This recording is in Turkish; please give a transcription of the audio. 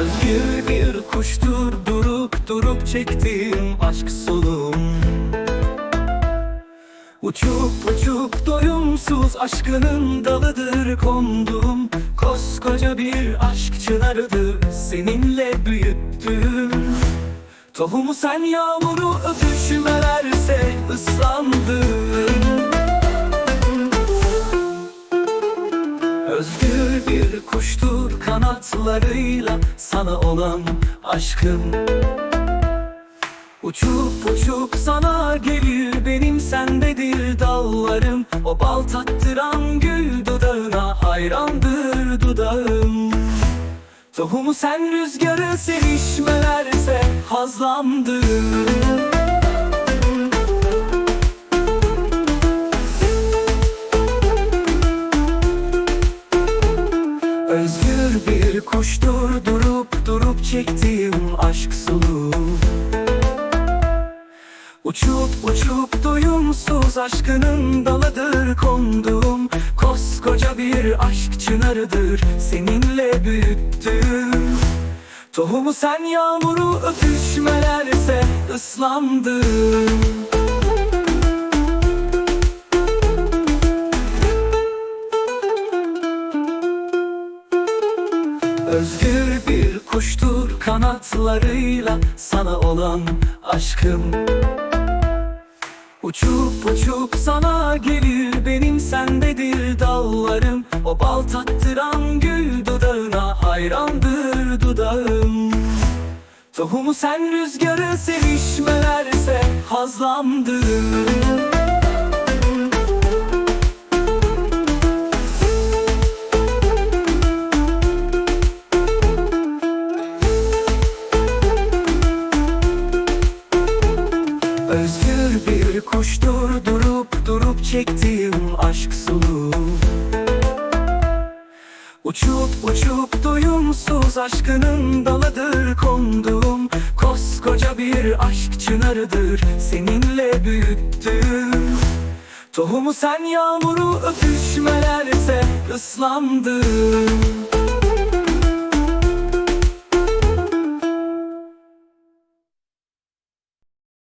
Özgür bir kuştur durup durup çektiğim aşk solum. Uçup uçup doyumsuz aşkının dalıdır kondum Koskoca bir aşk çınarıdır seninle büyüttüm Tohumu sen yağmuru öpüşmelerse ıslandım kanatlarıyla sana olan aşkım. Uçup uçup sana gelir benim sendedir dallarım. O bal tattıran gül dudağına hayrandır dudağım. Tohumu sen rüzgarı sevişmelerse hazlandım Özgür bir kuştur durup durup çektiğim aşk sulu Uçup uçup doyumsuz aşkının dalıdır kondum Koskoca bir aşk çınarıdır seninle büyüttüm Tohumu sen yağmuru öpüşmelerse ıslandım Bir kuştur kanatlarıyla sana olan aşkım. Uçup uçup sana gelir benim sendedir dallarım. O bal tattıran gül dudağına hayrandır dudağım. Tohumu sen rüzgarı sevişmelerse hazlandım Özgür bir kuştur durup durup çektiğim aşk sulu Uçup uçup doyumsuz aşkının dalıdır kondum Koskoca bir aşk çınarıdır seninle büyüttüm Tohumu sen yağmuru öpüşmelerse ıslandım